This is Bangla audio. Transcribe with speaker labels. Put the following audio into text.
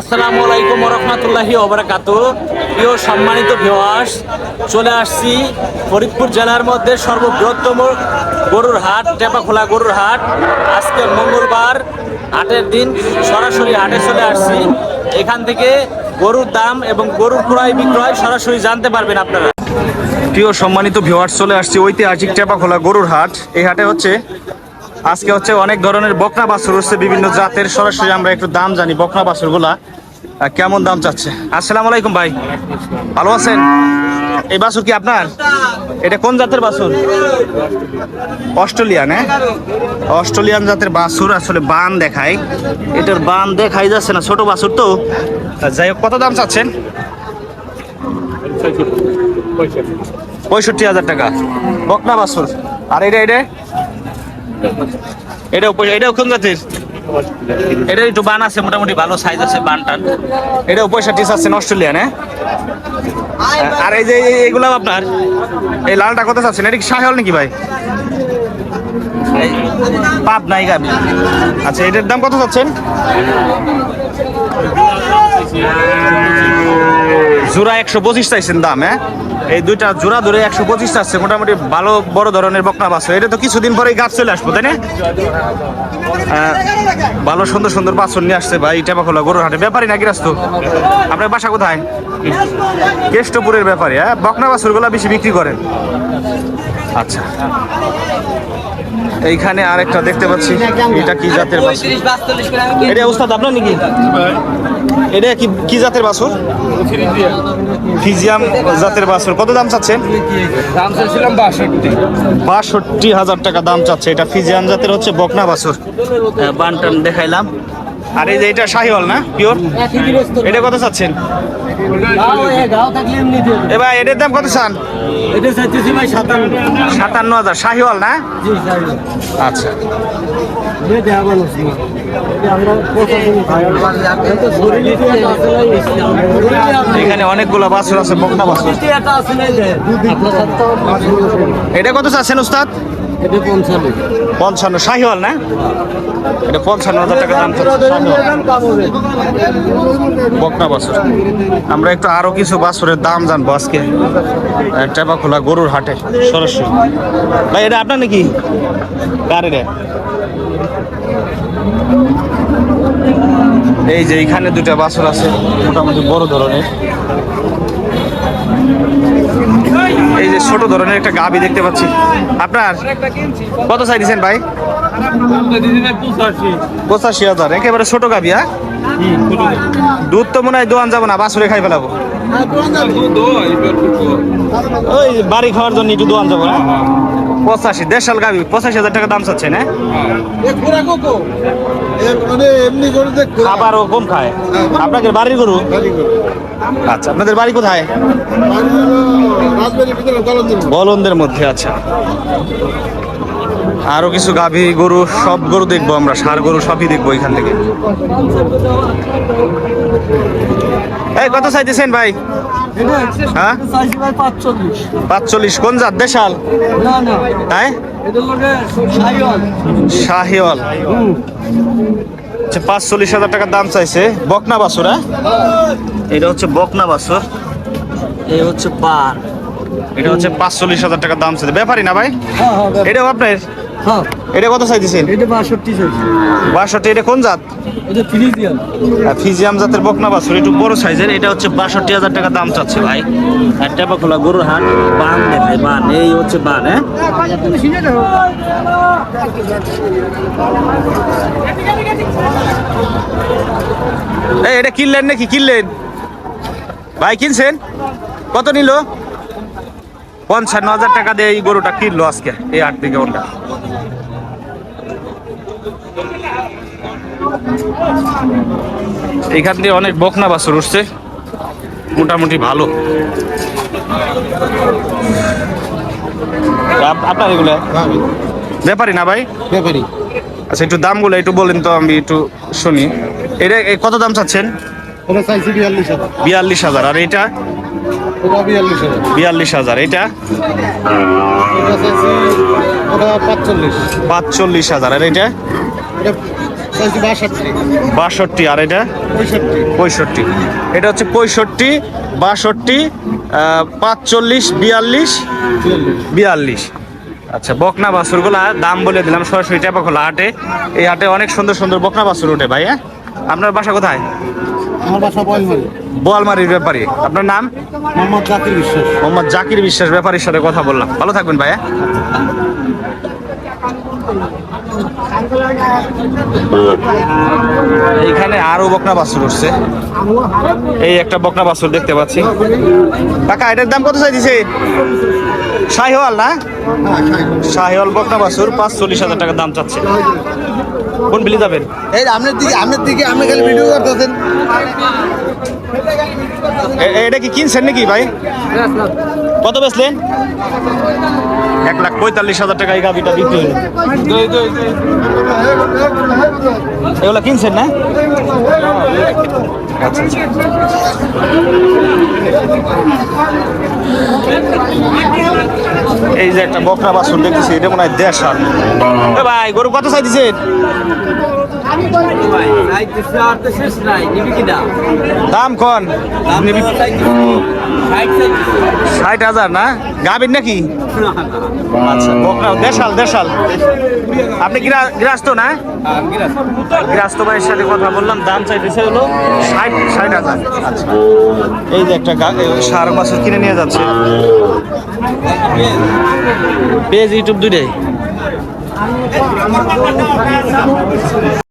Speaker 1: আসসালামু আলাইকুম রহমতুল্লাহি ওবরাকাত প্রিয় সম্মানিত ভিওয়ার্স চলে আসছি ফরিদপুর জেলার মধ্যে সর্ববৃহত্তম গরুর হাট, টেপাখোলা গরুর হাট। আজকে মঙ্গলবার হাটের দিন সরাসরি হাটে চলে আসছি। এখান থেকে গরুর দাম এবং গরুর ক্রয় বিক্রয় সরাসরি জানতে পারবেন আপনারা। প্রিয় সম্মানিত ভিওয়ার্স চলে আসছি ঐতিহাসিক টেপাখোলা গরুর হাট। এই হাটে হচ্ছে আজকে হচ্ছে অনেক ধরনের বকনা বাছুর হচ্ছে বিভিন্ন জাতের। সরাসরি আমরা একটু দাম জানি বকনা বাছুরগুলা কেমন দাম চাচ্ছে? আসসালামু আলাইকুম ভাই। ভালো আছেন? এই বাছুর কি আপনার? এটা কোন জাতের বাছুর? অস্ট্রেলিয়ান হ্যাঁ? অস্ট্রেলিয়ান জাতের বাছুর আসলে বান দেখায়। এটার বান দেখাই যাচ্ছে না, ছোট বাছুর তো। যাই হোক, কত দাম চাচ্ছেন? পঁয়ষট্টি হাজার টাকা। বকনা বাছুর। আর এটা এটা? পয়সা এটাও কোন জাতের? এটা একটু বান আছে, মোটামুটি ভালো সাইজ আছে বান টান এটাও পয়সাটি আছেন অস্ট্রেলিয়ান হ্যাঁ? আর এই যে এই- আপনার, এই লালটা কত চাচ্ছেন? এটা কি শাহিওয়াল নাকি ভাই? পাপ নাই গাবি। আচ্ছা এটার দাম কত চাচ্ছেন? জোড়া একশো পঁচিশ চাইছেন দাম হ্যাঁ? এই দুইটা জোড়া ধরে একশো পঁচিশ আসছে মোটামুটি ভালো বড় ধরনের বকনা বাছুর এটা তো কিছুদিন পরেই গাছ চলে আসব তাই না? ভালো সুন্দর সুন্দর বাছুর নিয়ে আসছে ভাই টেপাখোলা গরুর হাটে। ব্যাপারই নাকি রাস্ত আপনার বাসা কোথায়? কেষ্টপুরের ব্যাপারে হ্যাঁ? বকনা বাছুরগুলো বেশি বিক্রি করেন। আচ্ছা। এইখানে আরেকটা দেখতে পাচ্ছি এটা কি জাতের বাছুর? এটা উস্তাদ আপনার নাকি? এটা কি কি জাতের বাছুর? ফিজিয়াম জাতের বাছুর। কত দাম চাচ্ছেন?
Speaker 2: দাম চাচ্ছিলাম বাষট্টি।
Speaker 1: বাষট্টি হাজার টাকা দাম চাচ্ছে। এটা ফিজিয়াম জাতের হচ্ছে বকনা বাছুর। বানটান দেখাইলাম। আর এই যে এটা শাহিওয়াল না? পিওর? এটা কত চাচ্ছেন? এ এটার দাম কত চান?
Speaker 2: এটা চাইতেছি ভাই সাতান্ন
Speaker 1: হাজার। শাহিওয়াল না? আচ্ছা। এখানে অনেকগুলো বাছুর আছে, বকনা বাছুর। এটা কত চাচ্ছেন, উস্তাদ?
Speaker 2: এটা পঞ্চান্ন।
Speaker 1: শাহিওয়াল না? এটা পঞ্চান্ন হাজার টাকা দাম। বকনা বাছুর। আমরা একটু আরও কিছু বাছুরের দাম জানব আজকে। টেপাখোলা গরুর হাটে, সরাসরি। ভাই, এটা আপনার নাকি? এটা? এই যে এখানে দুটা বাছুর আছে, মোটামুটি বড় ধরনের। এই ছোট ধরনের একটা গাবি দেখতে পাচ্ছি। আপনার কত চাই দিচ্ছেন ভাই? পঁচাশি হাজার, একেবারে ছোট গাবি হ্যাঁ? দুধ তো মনে হয় দোয়ান যাব না বাসুরে খাই ফেলাবো। ওই বাড়ি খাওয়ার জন্য একটু দোয়ান যাব হ্যাঁ? পঁচাশি দেড়শাল গাবি পঁচাশি হাজার টাকা দাম চাচ্ছে না খাবারও কম খায়। আপনাদের বাড়ির গরু? আচ্ছা আপনাদের বাড়ি কোথায়? বলন্দের মধ্যে আচ্ছা। আরও কিছু গাভী গরু সব গরু দেখব আমরা সার গরু সবই দেখব এখান থেকে। এই কত চাইতেছেন ভাই? হ্যাঁ?
Speaker 2: ভাই পাঁচচল্লিশ।
Speaker 1: কোন জাত? দেশাল?
Speaker 2: না না।
Speaker 1: হ্যাঁ?
Speaker 2: এটা
Speaker 1: শাহিওয়াল। আচ্ছা পাঁচচল্লিশ হাজার টাকার দাম চাইছে। বকনা বাছুর হ্যাঁ? এটা হচ্ছে বকনা বাছুর। এই হচ্ছে পার। এটা হচ্ছে পাঁচচল্লিশ হাজার টাকার দাম চাইছে। ব্যাপারই না ভাই?
Speaker 2: হ্যাঁ হ্যাঁ
Speaker 1: এটাও আপনার?
Speaker 2: হ্যাঁ।
Speaker 1: এটা কত চাইতেছেন
Speaker 2: এটা বাষট্টি চাইছি
Speaker 1: বাষট্টি এটা কোন জাত?
Speaker 2: এটা ফ্রিজিয়ান
Speaker 1: আর ফিজিয়াম জাতের বকনা বাছুর একটু বড় সাইজের এটা হচ্ছে বাষট্টি হাজার টাকা দাম চাচ্ছে ভাই। আর টেপাখোলা গরুর হাট বান দেখে বান এই হচ্ছে বান হ্যাঁ? এই এটা কিনলেন নাকি? কিনলেন? ভাই কিনছেন? কত নিল? পঞ্চান্ন হাজার টাকা দিয়ে এই গরুটা কিনলো আজকে এই আট থেকে ওটা এইখান দিয়ে অনেক বকনা বাছুর উঠছে। মোটামুটি ভালো। আপ- আপনার এগুলো? ব্যাপারই না ভাই?
Speaker 3: ব্যাপারি।
Speaker 1: আচ্ছা একটু দামগুলো একটু বলেন তো আমি একটু শুনি। এটা কত দাম চাচ্ছেন?
Speaker 3: বিয়াল্লিশ হাজার।
Speaker 1: আর এটা?
Speaker 3: বিয়াল্লিশ হাজার।
Speaker 1: এটা?
Speaker 3: পাঁচচল্লিশ
Speaker 1: হাজার। আর এটা?
Speaker 3: বাষট্টি।
Speaker 1: আর এটা?
Speaker 3: পঁয়ষট্টি।
Speaker 1: এটা হচ্ছে পঁয়ষট্টি বাষট্টি পাঁচচল্লিশ বিয়াল্লিশ? বিয়াল্লিশ। আচ্ছা বকনা বাছুরগুলা দাম বলে দিলাম সরাসরি টেপা খোলা হাটে। এই হাটে অনেক সুন্দর সুন্দর বকনা বাছুর ওঠে ভাই হ্যাঁ? আপনার বাসা কোথায়?
Speaker 3: আমার বাসা বয়লমারি।
Speaker 1: বোয়ালমারির ব্যাপারী। আপনার নাম?
Speaker 3: মোহাম্মদ জাকির বিশ্বাস।
Speaker 1: মোহাম্মদ জাকির বিশ্বাস ব্যাপারীর সাথে কথা বললাম। ভালো থাকবেন ভাইয়া এইখানে আরও বকনা বাছুর উঠছে। এই একটা বকনা বাছুর দেখতে পাচ্ছি। কাকা এটার দাম কত চাইছে শাহিওয়াল না? শাহিওয়াল বকনা বাছুর পাঁচ চল্লিশ হাজার টাকা দাম চাচ্ছে। কোন বিলি যাবেন?
Speaker 3: এই আপনার দিকে আপনার দিকে আপনি খালি ভিডিও করতেছেন।
Speaker 1: এটা কি কিনছেন নাকি ভাই? কত বেচলেন? এক লাখ পঁয়তাল্লিশ হাজার টাকা এই গাভিটা বিক্রি হলো। এগুলো কিনছেন না? আচ্ছা আচ্ছা। এই যে একটা বকরা বাছুর দেখতেছি এটা মনে হয় সার এ ভাই গরু কত চাই দিছেন দাম কন? ষাট হাজার না? গাবিন নাকি? আচ্ছা দেশাল দেশাল। আপনি গৃহস্থ না? গৃহস্থ ভাইয়ের সাথে কথা বললাম, দাম চাইতেছে হলো ষাট ষাট হাজার। আচ্ছা। এই যে একটা সার মাছ কিনে নিয়ে যাচ্ছে। পেজ ইউটিউব দুইটাই।